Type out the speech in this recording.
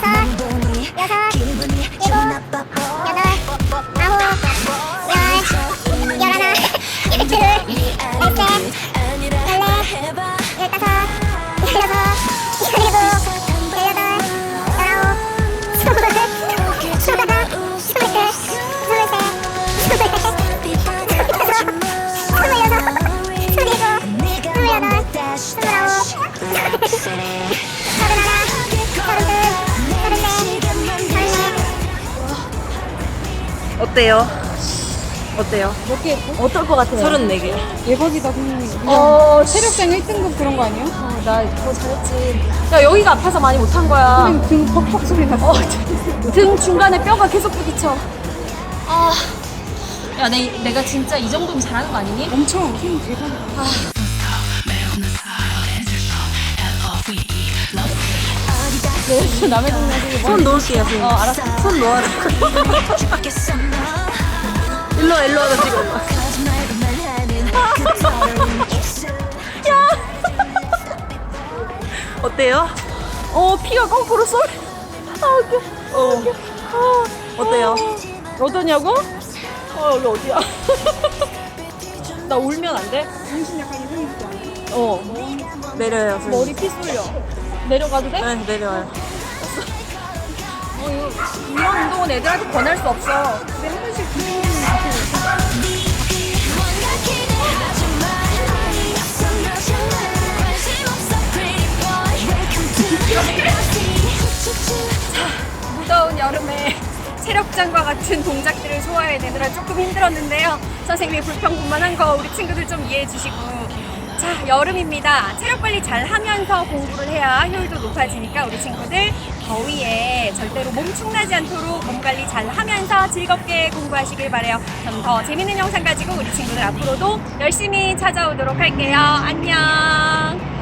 다섯, 여섯, 일곱, 여덟 어때요? 어때요? 몇 개 했어? 어떨 것 같아요? 34개. 대박이다 선생님. 어, 체력장 1등급 그런 거 아니야? 어, 나더 잘했지. 야, 여기가 아파서 많이 못한 거야. 선생님 등 퍽퍽 소리 났어. 등 중간에 뼈가 계속 부딪혀. 아. 야, 내, 내가 진짜 이 정도면 잘하는 거 아니니? 엄청 선생님 대박이다. 네, 남의 동네에 손 놓을게요, 손. 어, 알았어. 손 놓아라. 일로 와, 일로 와서 찍어. 어때요? 어, 피가 거꾸로 쏠. 아, 웃겨. 어. 어때요? 어떠냐고? 어, 여기 어디야? 나 울면 안 돼? 정신 약간 않아? 어. 내려요, 선생님. 머리 피 쏠려. 내려가도 돼? 네, 내려와요. 어, 이거 이런 운동은 애들한테 권할 수 없어. 근데 한 번씩 그런 무더운 여름에 체력장과 같은 동작들을 소화해내느라 조금 힘들었는데요. 선생님이 불평분만한 거 우리 친구들 좀 이해해 주시고. 자, 여름입니다. 체력 관리 잘 하면서 공부를 해야 효율도 높아지니까 우리 친구들 더위에 절대로 몸축나지 않도록 몸 관리 잘 하면서 즐겁게 공부하시길 바래요. 그럼 더 재밌는 영상 가지고 우리 친구들 앞으로도 열심히 찾아오도록 할게요. 안녕.